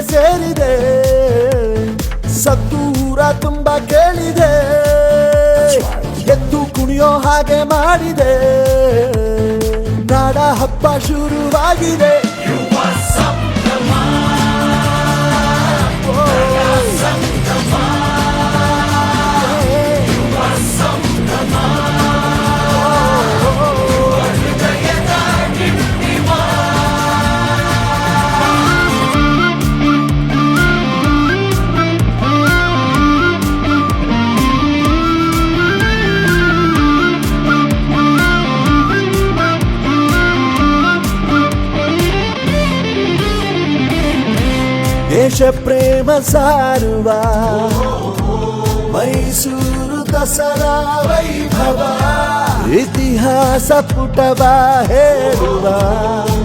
ಸೇರಿದೆ. ಸತ್ತೂರ ತುಂಬ ಕೇಳಿದೆ. ಎದ್ದು ಕುಣಿಯೋ ಹಾಗೆ ಮಾಡಿದೆ. ನಾಡ ಹಬ್ಬ ಶುರುವಾಗಿದೆ. దేశ ప్రేమ సారువా. మైసూరు దసరా వైభవ. ఇతిహాస పుటవా హేరువా.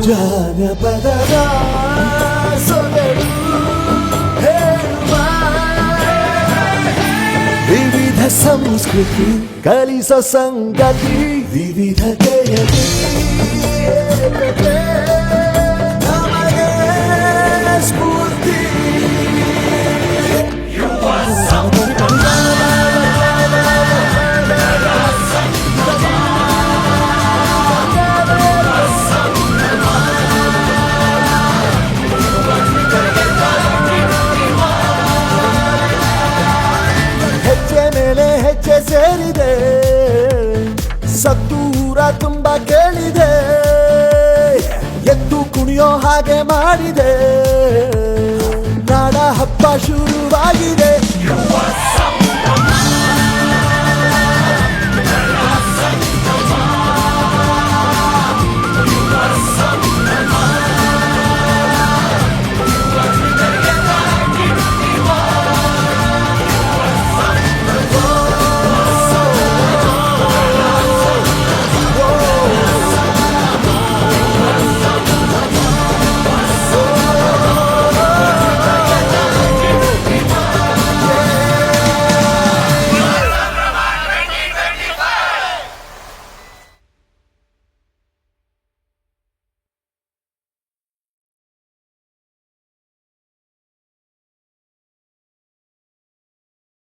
జానపద వివిధ సంస్కృతి కలిస సంగతి వివిధ జయతి. ಹೆಜ್ಜೆ ಸೇರಿದೆ. ಸತ್ತೂರ ತುಂಬ ಕೇಳಿದೆ. ಎದ್ದು ಕುಣಿಯೋ ಹಾಗೆ ಮಾಡಿದೆ. ನಾಡ ಹಬ್ಬ ಶುರುವಾಗಿದೆ